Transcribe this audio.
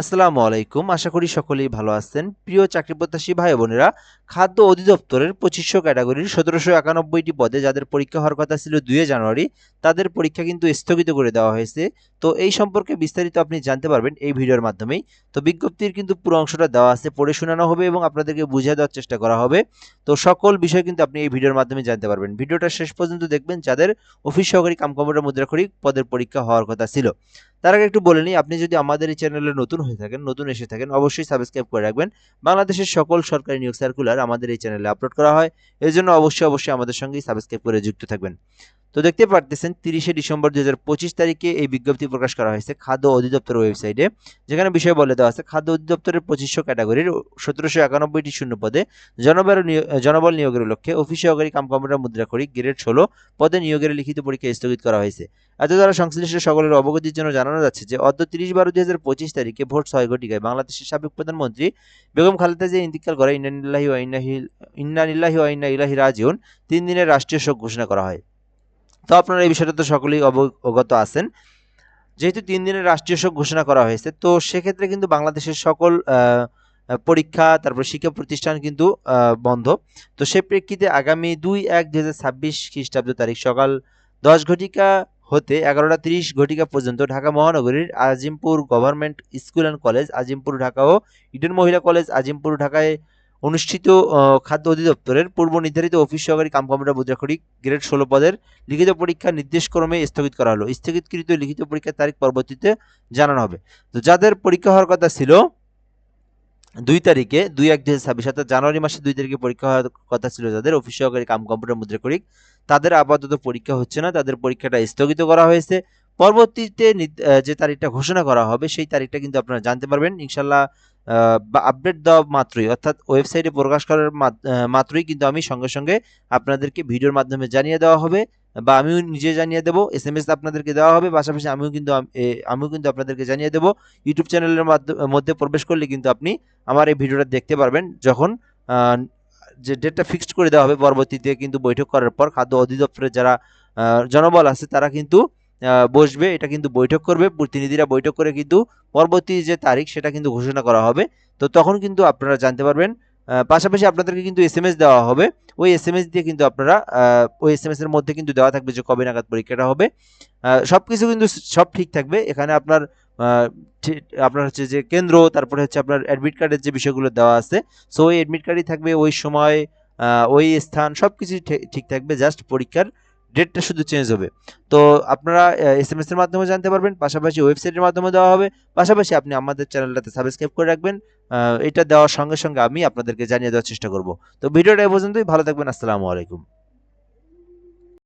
আসসালামু আলাইকুম। আশা করি সকলেই ভালো আছেন। প্রিয় চাকরি প্রত্যাশী ভাই বোনেরা, খাদ্য অধিদপ্তরের পঁচিশশো ক্যাটাগরির সতেরোশো একানব্বইটি পদে যাদের পরীক্ষা হওয়ার কথা ছিল দুই জানুয়ারি, তাদের পরীক্ষা কিন্তু স্থগিত করে দেওয়া হয়েছে। তো এই সম্পর্কে বিস্তারিত আপনি জানতে পারবেন এই ভিডিওর মাধ্যমেই। তো বিজ্ঞপ্তির কিন্তু পুরো অংশটা দেওয়া আছে, পড়ে শোনানো হবে এবং আপনাদেরকে বুঝিয়ে দেওয়ার চেষ্টা করা হবে। তো সকল বিষয় কিন্তু আপনি এই ভিডিওর মাধ্যমে জানতে পারবেন। ভিডিওটা শেষ পর্যন্ত দেখবেন যাদের অফিস সহকারী কাম কম্পিউটার মুদ্রাক্ষরিক পদের পরীক্ষা হওয়ার কথা ছিল। তার আগে একটু বলে নিই, আপনি যদি আমাদের এই চ্যানেলে নতুন হয়ে থাকেন, নতুন এসে থাকেন, অবশ্যই সাবস্ক্রাইব করে রাখবেন। বাংলাদেশের সকল সরকারি নিয়োগ সার্কুলার আমাদের এই চ্যানেলে আপলোড করা হয়। এর জন্য অবশ্যই অবশ্যই আমাদের সঙ্গেই সাবস্ক্রাইব করে যুক্ত থাকবেন। তো দেখতে পারতেছেন তিরিশে ডিসেম্বর দু হাজার পঁচিশ তারিখে এই বিজ্ঞপ্তি প্রকাশ করা হয়েছে খাদ্য অধিদপ্তরের ওয়েবসাইটে, যেখানে বিষয় বলে দেওয়া আছে, খাদ্য অধিদপ্তরের পঁচিশশো ক্যাটাগরির সতেরোশো একানব্বইটি শূন্য পদে জনবল জনবল নিয়োগের লক্ষ্যে অফিস সহকারী কাম কম্পিউটার মুদ্রাক্ষরী গ্রেড ষোলো পদে নিয়োগের লিখিত পরীক্ষা স্থগিত করা হয়েছে। এত দ্বারা সংশ্লিষ্ট সকলের অবগতির জন্য জানানো যাচ্ছে যে, অদ্য তিরিশ বারো দুই হাজার পঁচিশ তারিখে ভোট ছয় ঘটিকায় বাংলাদেশের সাবেক প্রধানমন্ত্রী বেগম খালেদা জিয়া ইন্তিকাল করে ইন্নানিল্লাহি ওয়া ইন্নানিল্লাহি ইন্না ইলাহি রাজিউন, তিন দিনের রাষ্ট্রীয় শোক ঘোষণা করা হয়। তো আপনারা এই বিষয়টা তো সকলেই অবগত আছেন। যেহেতু তিন দিনের রাষ্ট্রীয় শোক ঘোষণা করা হয়েছে, তো সেক্ষেত্রে কিন্তু বাংলাদেশের সকল পরীক্ষা, তারপর শিক্ষা প্রতিষ্ঠান কিন্তু বন্ধ। তো সে প্রেক্ষিতে আগামী দুই এক দুই হাজার ছাব্বিশ খ্রিস্টাব্দ তারিখ সকাল দশ ঘটিকা হতে এগারোটা তিরিশ ঘটিকা পর্যন্ত ঢাকা মহানগরীর Azimpur government school and college, Azimpur Dhaka O Eden মহিলা কলেজ, আজিমপুর ঢাকায় অনুষ্ঠিত খাদ্য অধিদপ্তরের পূর্ব নির্ধারিত অফিস সহকারী কাম কম্পিউটার মুদ্রাক্ষরী গ্রেড ষোলো পদের লিখিত পরীক্ষা নির্দেশক্রমে স্থগিত করা হলো। স্থগিতকৃত লিখিত পরীক্ষার তারিখ পরবর্তীতে জানানো হবে। তো যাদের পরীক্ষা হওয়ার কথা ছিল, দুই তারিখে, দুই এক দুই ছাব্বিশ, অর্থাৎ জানুয়ারি মাসে দুই তারিখে পরীক্ষা হওয়ার কথা ছিল যাদের, অফিস সহকারী কাম কম্পিউটার মুদ্রাক্ষরিক তাদের আপাতত পরীক্ষা হচ্ছে না, তাদের পরীক্ষাটা স্থগিত করা হয়েছে। পরবর্তীতে যে তারিখটা ঘোষণা করা হবে, সেই তারিখটা কিন্তু আপনারা জানতে পারবেন। ইনশাল্লাহ বা আপডেট দেওয়া মাত্রই, অর্থাৎ ওয়েবসাইটে প্রকাশ করার মাত- মাত্রই কিন্তু আমি সঙ্গে সঙ্গে আপনাদেরকে ভিডিওর মাধ্যমে জানিয়ে দেওয়া হবে বা আমিও নিজে জানিয়ে দেবো এস এম এস আপনাদেরকে দেওয়া হবে, পাশাপাশি আমিও কিন্তু আমিও কিন্তু আপনাদেরকে জানিয়ে দেবো। ইউটিউব চ্যানেলের মাধ্য- প্রবেশ করলে কিন্তু আপনি আমার এই ভিডিওটা দেখতে পারবেন যখন যে ডেটটা ফিক্সড করে দেওয়া হবে, পরবর্তীতে কিন্তু বৈঠক করার পর খাদ্য অধিদপ্তরের যারা জনবল আছে তারা কিন্তু বসবে, এটা কিন্তু বৈঠক করবে, প্রতিনিধিরা বৈঠক করে কিন্তু পরবর্তী যে তারিখ সেটা কিন্তু ঘোষণা করা হবে। তো তখন কিন্তু আপনারা জানতে পারবেন পাশাপাশি আপনাদেরকে কিন্তু এস দেওয়া হবে। ওই এস দিয়ে কিন্তু আপনারা ওই এস এর মধ্যে কিন্তু দেওয়া থাকবে যে কবে নাগাদ পরীক্ষাটা হবে। সব কিছু কিন্তু সব ঠিক থাকবে। এখানে আপনার আপনার হচ্ছে যে কেন্দ্র, তারপরে হচ্ছে আপনার অ্যাডমিট কার্ডের যে বিষয়গুলো দেওয়া আছে। সো ওই অ্যাডমিট কার্ডই থাকবে ওই সময় ওই স্থান সব কিছু ঠিক থাকবে জাস্ট পরীক্ষার ডেটটা শুধু চেঞ্জ হবে। তো আপনারা এস এম এস এর মাধ্যমে জানতে পারবেন, পাশাপাশি ওয়েবসাইটের মাধ্যমে দেওয়া হবে। পাশাপাশি আপনি আমাদের চ্যানেলটাতে সাবস্ক্রাইব করে রাখবেন। এটা দেওয়ার সঙ্গে সঙ্গে আমি আপনাদেরকে জানিয়ে দেওয়ার চেষ্টা করব। তো ভিডিওটা এ পর্যন্তই। ভালো থাকবেন। আসসালামু আলাইকুম।